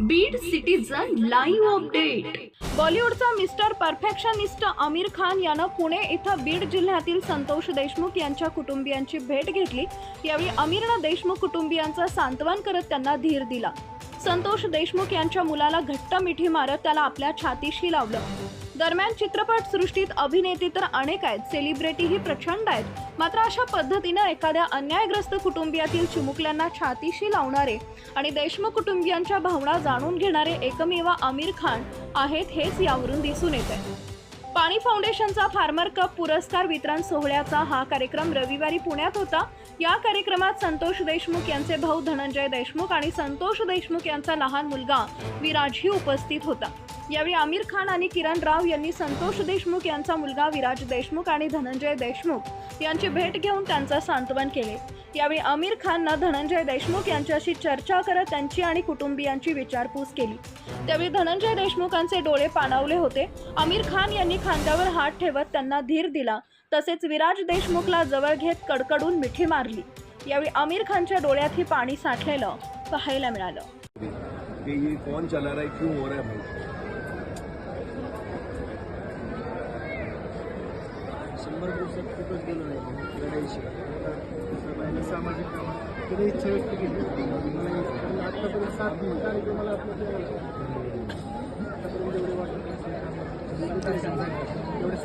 Beed citizen live update बॉलिवूडचा mister perfectionist Aamir Khan यानं पुणे इथं बीड जिल्ह्यातील संतोष देशमुख यांच्या कुटुंबियांची भेट घेतली. यावेळी आमिरनं देशमुख कुटुंबियांचं सांत्वन करत त्यांना धीर दिला. संतोष देशमुख यांच्या मुलाला घट्ट मिठी मारत त्याला आपल्या छातीशी लावलं. दरम्यान चित्रपट सृष्टीत अभिनेते तर अनेक आहेत. सेलिब्रिटीही प्रचंड आहेत. मात्र अशा पद्धतीनं एखाद्या अन्यायग्रस्त कुटुंबियातील चिमुकल्यांना छातीशी लावणारे आणि देशमुख कुटुंबियांच्या भावना जाणून घेणारे एकमेव आमिर खान आहेत हेच यावरून दिसून येत आहे पाणी फाउंडेशनचा फार्मर कप पुरस्कार वितरण सोहळ्याचा हा कार्यक्रम रविवारी पुण्यात होता. या कार्यक्रमात संतोष देशमुख यांचे भाऊ धनंजय देशमुख आणि संतोष देशमुख यांचा लहान मुलगा विराजही उपस्थित होता. यावेळी आमिर खान आणि किरण राव यांनी संतोष देशमुख यांचा मुलगा विराज देशमुख आणि धनंजय देशमुख यांची भेट घेऊन त्यांचं सांत्वन केले. यावेळी आमिर खाननं धनंजय देशमुख यांच्याशी चर्चा करत त्यांची आणि कुटुंबियांची विचारपूस केली. त्यावेळी धनंजय देशमुखांचे डोळे पाणावले होते. आमिर खान यांनी खांद्यावर हात ठेवत त्यांना धीर दिला. तसेच विराज देशमुखला जवळ घेत कडकडून मिठी मारली. यावेळी आमिर खानच्या डोळ्यातही पाणी साठलेलं पाहायला मिळालं. कि कौन चला रहा है क्यों हो रहा है भाई? शंभर दिवसात खूपच गेलो आहे लढाईशी सगळ्यांनी सामाजिक कामात इच्छा व्यक्त केली. आतापर्यंत त्यांनी दिवस. कार्यक्रमाला आपलं